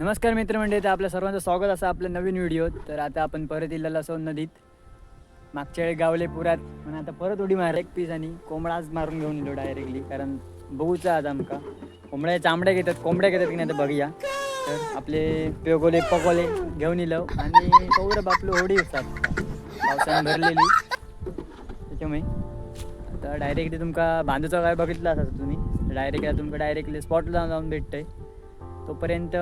नमस्कार मित्रमंडळी तर आपल्या सर्वांचं स्वागत असं आपल्या नवीन व्हिडिओत. तर आता आपण परत इलेलो असो नदीत. मागच्या वेळी गावले पुरात म्हणून आता परत उडी मार एक पीस आणि कोंबडाच मारून घेऊन येलो डायरेक्टली कारण बघूचा आज आमका. कोंबड्या चांबड्या घेतात कोंबड्या घेतात की नाही तर बघूया. तर आपले पेगोले पकोले घेऊन येलो आणि कवडं आपलं होडी असतात पावसानं भरलेली. त्याच्यामुळे आता डायरेक्टली तुमका बांधूचा काय बघितलं असा तुम्ही? डायरेक्ट तुमका डायरेक्टली स्पॉटला जाऊन जाऊन भेटतंय. तोपर्यंत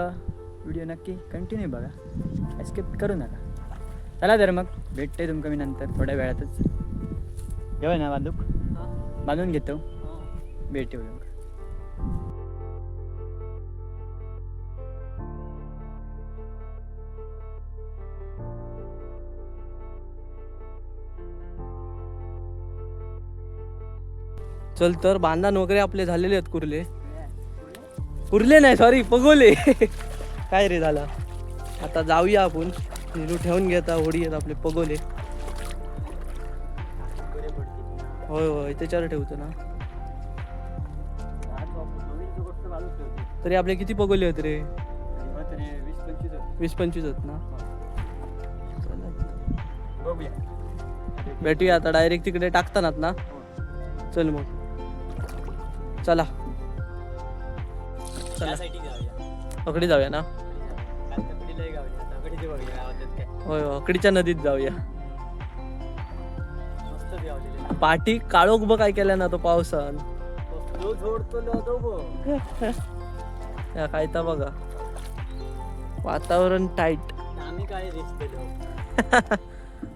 व्हिडिओ नक्की कंटिन्यू बघा. स्किप करू नका. चला तर मग भेटते तुमका मी नंतर थोड्या वेळातच. घेऊया ना बांधूक? बांधून घेतो. भेटू मग. चल तर बांधण वगैरे आपले झालेले आहेत कुर्ले. कुर्ले नाही सॉरी पगोले. काय रे झाला? आता जाऊया आपण. निलू ठेवून घेता होडी आहेत आपले पगोले. होय होय त्याच्यावर ठेवतो ना. तरी आपले किती पगोले आहेत रे? वीस पंचवीस आहेत ना? भेटूया आता डायरेक्ट तिकडे टाकतानात ना? चल मग. चला. चला. अकडे जाऊया ना. होय अकडीच्या नदीत जाऊया. पाठी काळोख बघ काय केल्या ना तो पावसान. या काय तर बघा. वातावरण टाईट आम्ही काय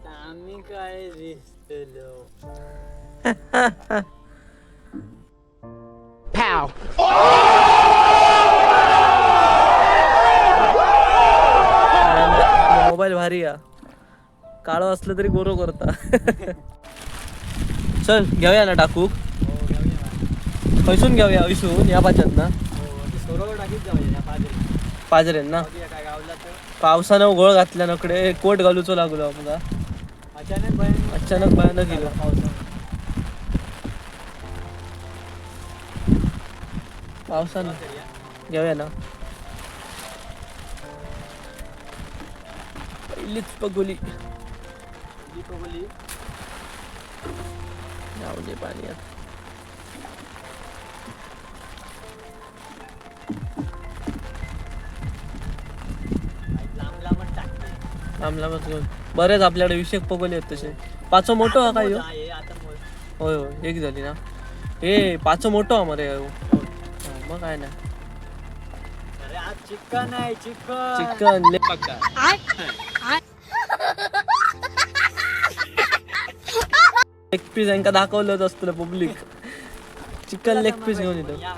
आम्ही काय दिसतलो मोबाईल भारी या काळो असलं तरी गोरो करता. चल घेऊया ना टाकू खैसून घेऊया इसून या पाच्यात ना. पाजरेन ना पावसानं घोळ घातल्या नकडे कोट घालूचो लागलो आमकां अचानक भयानक अचानक भयानक गेलो. पावसानं. घेऊया ना. पहिलीच पगोली जाऊ दे पाणी आता लांब लांबच टाकते लांब लांबच घेऊन बरेच आपल्याकडे विषयक पगोली आहेत तसे. पाचो मोठो हा काय ह्यो? हे. होय एक झाली ना. ए पाचो मोठो हा मरे ह्यो. हा, मग काय ना चिकन आहे चिकन चिकन ले लेग पीस यांका दाखवलंच असतं पब्लिक चिकन लेग पीस घेऊन येतो. या,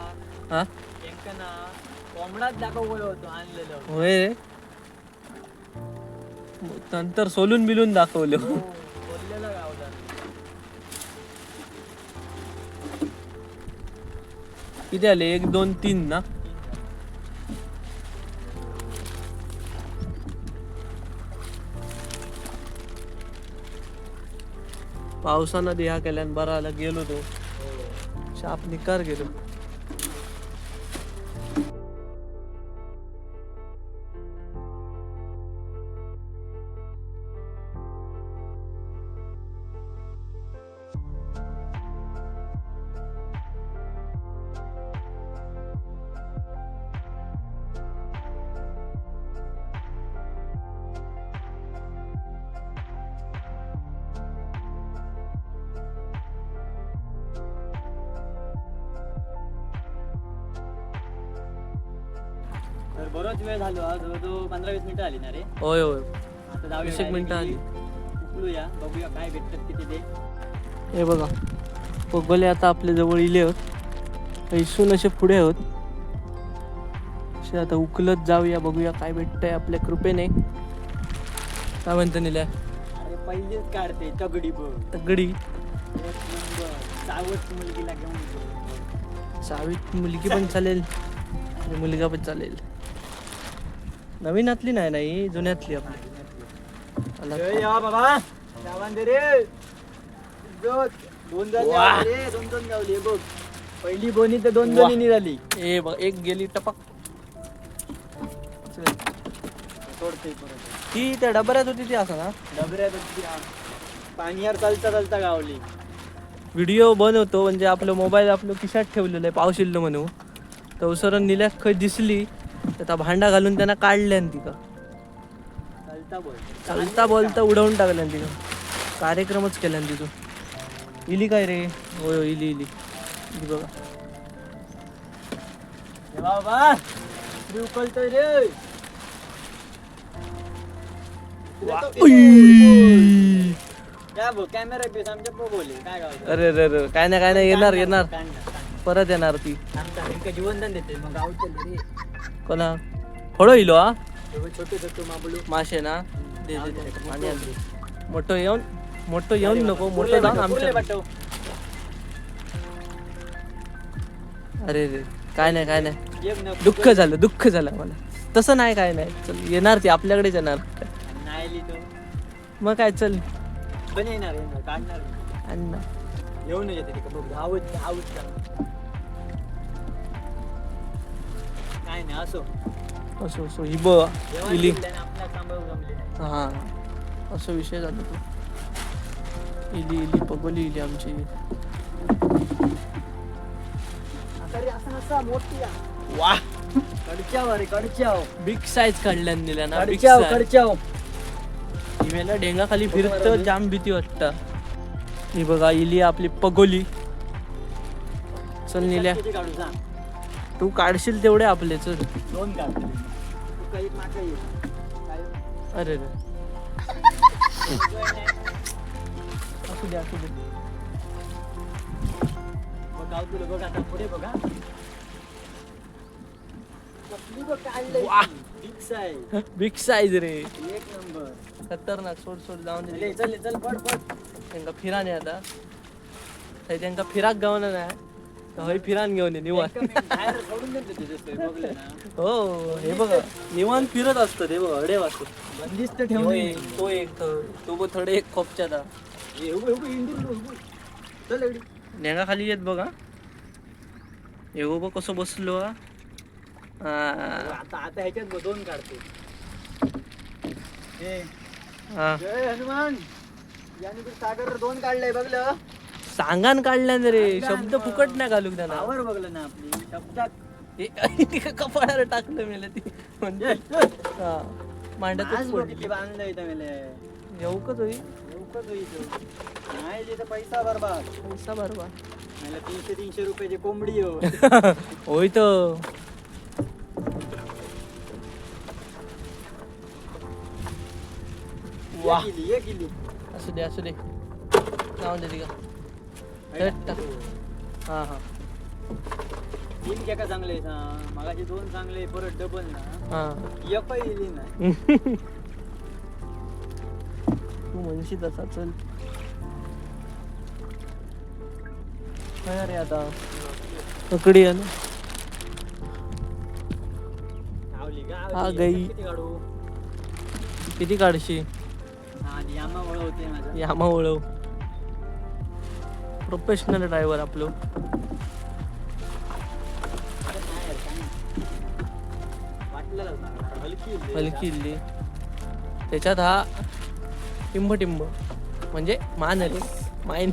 हा? यांका ना कोंबडाच दाखवलो होतो आणलेलो. होय रे. नंतर सोलून बिलून दाखवलं. हो, बोललेलं गावला किती आले? एक दोन तीन ना? पावसानं दिहा केल्यान बरं आलं गेलो तो. शाप निकार गेलो. बरोच वेळ झालो आज जवळजवळ पंधरा वीस मिनिटं आली ना रे? होय होय. आता जाऊया वीस एक मिनिटं आली. उकळूया बघूया काय भेटतात किती ते. हे बघा. पगोले आता आपल्या जवळ इले होत. इसून असे पुढे होत. असे आता उकलत जाऊया बघूया काय भेटतंय आपल्या कृपेने. काय म्हणतं निल्या? अरे पहिलेच काढते तगडी बघ. तगडी? एक नंबर. मुलगीला घेऊन. सावीत मुलगी पण चालेल. आणि मुलगा पण चालेल. नवीनातली नाही नाही जुन्यातली आपली आला. ए, या बाबा. सावंत रे. बघ, दोन झाली वाह. रे दोन दोन गावली बघ. पहिली बोनी तर दोन दोन्ही झाली ए बघ एक गेली टपक. चल. सोडते परत. ती त्या डबऱ्यात होती ती असं ना? डबऱ्यात होती, हा. पाण्यावर चालता चालता गावली. व्हिडिओ बनवतो म्हणजे आपलं मोबाईल आपलं खिशात ठेवलेलं आहे पाऊस येल्लो म्हणून. तर सर निल्या खय दिसली तर त्या भांडा घालून त्यांना काढल्यान तिका चालता बोल चालता बोलता उडवून टाकल्यान तिका कार्यक्रमच केल्यान तिथं इली काय रे? होय इली इली. बघा. बाबा तरी उकलतोय रे. अरे अरे अरे काय नाही काय नाही येणार येणार. परत येणार ती. जीवनदान देते मग रे. कोणा? फळो इलो हा? छोटे छोटे माबळू मासे ना दे दे दे. पाणी आण दे. मोठं येऊन मोठं येऊन नको मोठं जाऊन आमच्या. अरे रे काय नाही काय नाही. दुःख झालं दुःख झालं मला तसं नाही काय नाही. चल येणार ती आपल्याकडेच येणार नाही लिहितो. मग काय चल. पण येणार काढणार. येऊन येते काय नाही असो. असो असो. ही ब इली जमले नाही. हा. असं विषय झाला तो. इली इली पगोली इली आमची. आता रे असं नसा मोठी आ. वा. कडच्याव अरे कडच्याव. बिग साईज काढल्यान दिल्या ना कडच्याव कडच्याव. डेंगा खाली फिरत जाम भीती वाटत. ही बघा इली आपली पगोली. चल निल्या. किती काढू सांग तू काढशील तेवढे आपले चल. दोन अरे रे. असू दे असू दे. बघ तुला बघ आता पुढे बघा. वाह. बिग साईज रे. खतरनाक सोड सोड जाऊन दे. फिराने आता. त्यांका फिराक गावना नाही. हय फिरान घेऊन ये निवांत हो हे बघा निवांत फिरत असतं ते बघा अडे वाजतो बंदिस्त तो ठेवून एक तो एक तो बघ थोडे एक हा. चल एवढी नेंगा खाली येत बघा येऊ बघ कसं बसलो हा. आता आता ह्याच्यात बघ, दोन काढते हनुमान याने सागर दोन काढलंय बघलं सांगान काढल्यान रे. शब्द फुकट नाही घालू त्यांना आवर बघलं ना आपली. शब्दात. हे कपाळाला टाकलं मेलं ती? म्हणजे हा. आज मांडतच पडली किती बांधलं इथं मेले येऊकच होई लवकर नाही तिथं पैसा बरबाद. पैसा बरोबर मला तीनशे तीनशे रुपयाची कोंबडी हो. होय तर ये गेली ये गेली असू दे असू दे. जाऊन दे तिका हे. हा हा. तीन घ्या का चांगले? मगाशी दोन चांगले परत डबल ना. हा. एक येईल ना तू म्हणशी तसा चल. काय अरे आता? पकडी आहे ना. गावली हा, गावली गई. किती काढू? किती काढशी हा यामा वळवते माझा यामा वळव प्रोफेशनल ड्रायव्हर आपलं. हलकी इल्ली. त्याच्यात हा टिंब टिंब म्हणजे मान रे माइन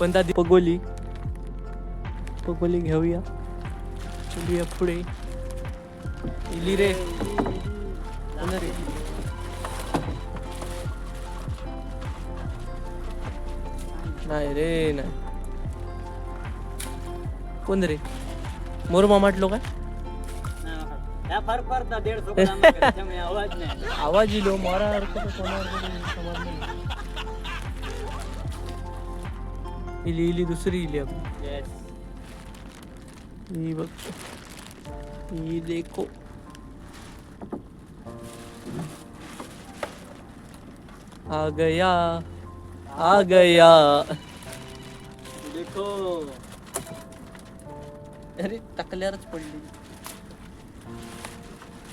पण पगोली. पगोली घेऊया. चलूया पुढे. इली रे. रे नाही रे नाही. कोण रे? मोर मामाटलो काय? ह्या फार फार दा दीड सौ ग्राम का, त्याच्यामुळे आवाज नाही. आवाज इलो मारा हरकत कोणावर समजलं नाही. इली इली दुसरी इली आपली Yes. ही बघ. ही देखो. आ गया. आ गया। देखो। अरे टाकल्यावरच पडली.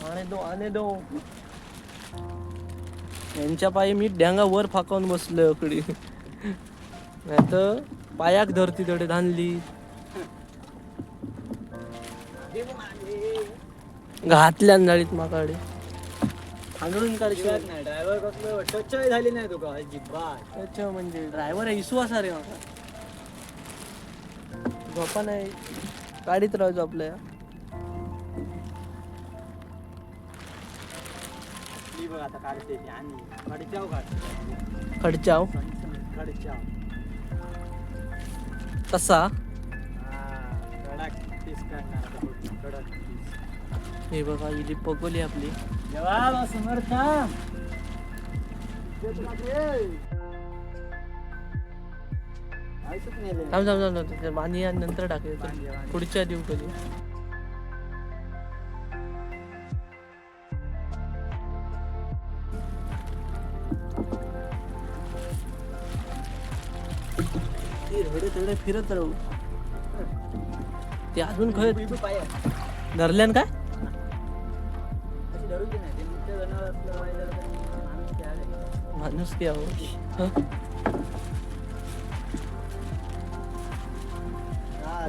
आणे दो आणे दो. यांच्या पायी मी डेंगा वर फाकावून बसलो इकडे. नाही तर पायाक धरती तडे धानली. घातल्यान जाळीत माकाडे हांडळून काढशिवाय नाही ड्रायव्हर कसलं टच झाली नाही तुका अजिबात. अच्छा म्हणजे ड्रायव्हर इसू असा रे माका झोपा नाही. गाडीत राहायचो आपल्या बघ आता काढते ती आणि कडच्याव काढते खडचाव कडच्याव तसा? कडक पीस काढणार कडक. हे बघा इली पगोली आपली. समर्थ थांब. थांब आणि नंतर टाकायचं. पुढच्या देऊ कधी. फिरत राहू. ते अजून खय धरल्यान काय? माणूस की आहो हं?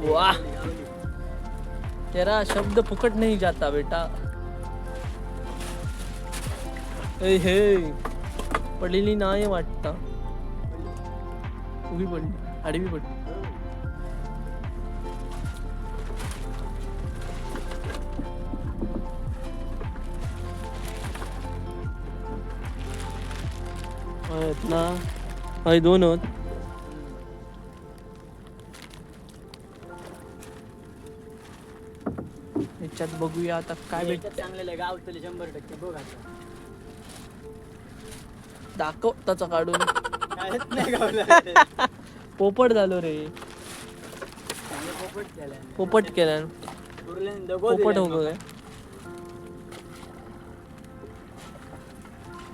वाह. तेरा शब्द फुकट नहीं जाता बेटा ए हे पडलेली नाही वाटता उभी पडली आडवी पडली आहेत ना? हय दोन होत याच्यात बघूया आता काय भेट चांगलेलं आहे गाव तरी शंभर टक्के बघ आता. दाखव त्याचा काढून. काहीच नाही गावला. पोपट झालो रे. चांगलं पोपट केलाय. पोपट केला उरल्याने दगो पोपट हो काय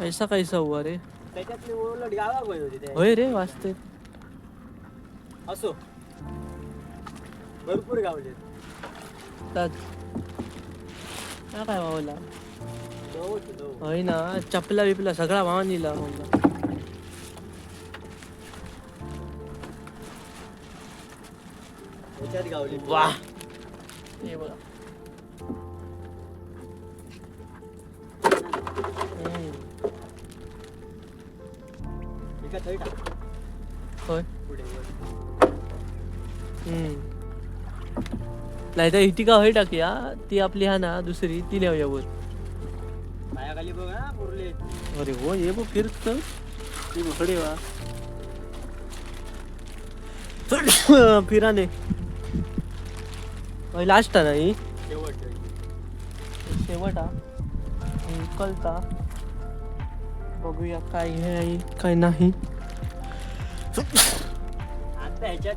ऐसा कैसा हुआ रे. त्याच्यातली उलट गावा गोय होती ते. होय रे वाचते असो. भरपूर गावले. त्यात हा काय दो होय ना चपला बिपला सगळा म्हणला त्याच्यात गावली. वा हे बघा. थंय टाक होय पुढे वर. हम्म. नाही तर इथे का होय टाकूया ती आपली हा ना दुसरी ती नेऊया वर पायाखाली बघ पुरले अरे हो ये बघ फिरत ती बकडे वा फिराने लास्ट ना ही शेवट शेवट हा कळता बघूया काय हे आहे काय नाही आता ह्याच्यात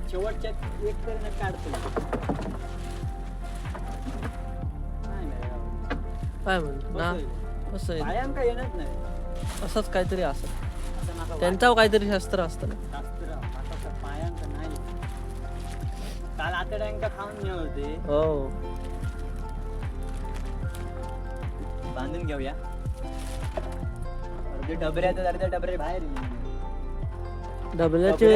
एक न काढतो. नाही. काय म्हणतो ना बसवलं. असं आहे काय येणंच नाही. असंच काहीतरी असं. असं नका त्यांचा काहीतरी शास्त्र असतं ना. शास्त्र आता तर पायांक नाही. काल आतड्यांका खाऊन होते. हो. बांधून घेऊया. अर्धे डबरे आहेत अर्धे डबरे बाहेर येईल. डबल्याचे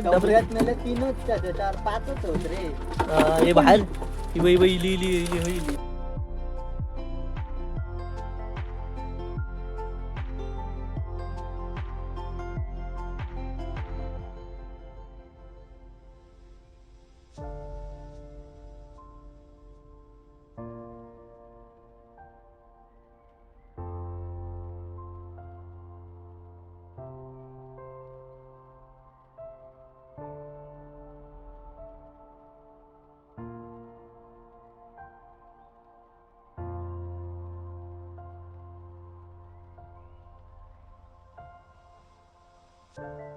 डबले डबऱ्यात नेले तीनच त्याचे चार पाचच होत रे. हा, बाहेर. बाई बाई इली इली इली इली. you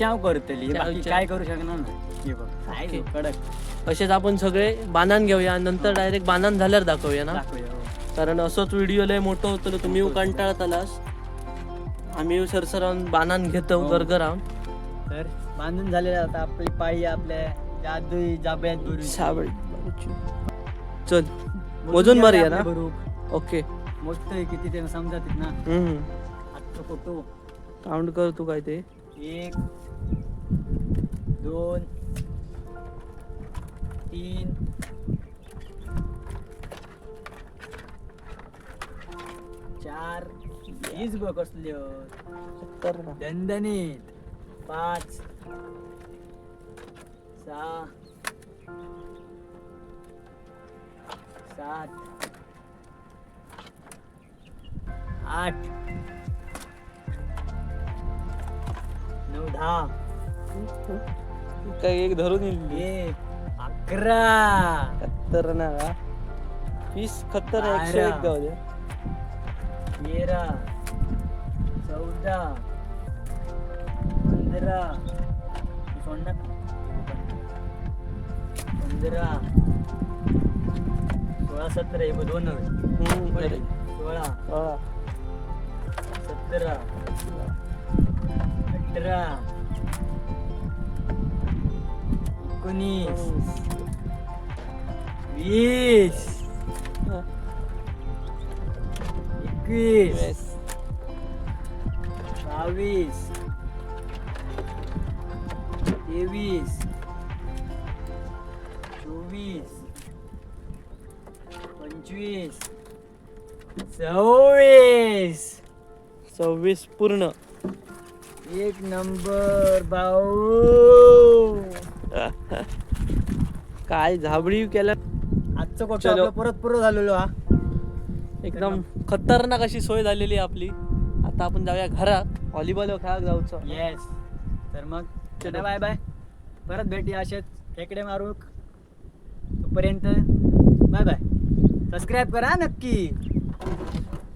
चाव करतली. चाव- बाकी चाव. काय करू शकणार ना हे बघ काय ओके. तो कडक. असेच आपण सगळे बांधान घेऊया. नंतर डायरेक्ट बांधान झाल्यावर दाखवूया ना. दाखवूया हो. कारण असंच व्हिडिओ लय मोठं होतं तुम्ही कंटाळत आलास. आम्ही सरसरावून बांधान घेतो हो. गरगरावून तर बांधून झालेलं आता आपली पाळी आपल्या जादू जाब्यात भरू साबळी चल मोजून मारूया ना? ओके. मोजतोय किती ते समजत ना. हम्म. आजचं फोटो काउंट कर तू काय ते. एक दोन तीन चार हीच बघ कसली दणदणीत. पाच सहा सात आठ. नऊ दहा काय एक धरून येईल एक अकरा खतर ना वीस खतर आहे, एकशे एक बारा. जाऊ दे तेरा चौदा पंधरा सोड ना. पंधरा सोळा सतरा हे बघ, दोन होय. हम्म, बरे. बरे. सोळा हा. सतरा अठरा एकोणीस. वीस. एकवीस. बावीस. तेवीस. चोवीस. पंचवीस. सव्वीस. सव्वीस पूर्ण. एक नंबर भाऊ. काय झाबडी केला. आजचं कोट चलो. आपलं परत पुरं झालेलो हा? एकदम खतरनाक अशी सोय झालेली आहे आपली. आता आपण जाऊया घरात. व्हॉलीबॉल खेळायला जाऊचं. येस तर मग चला बाय बाय परत भेटूया असेच खेकडे मारू. तोपर्यंत बाय बाय सबस्क्राईब करा नक्की.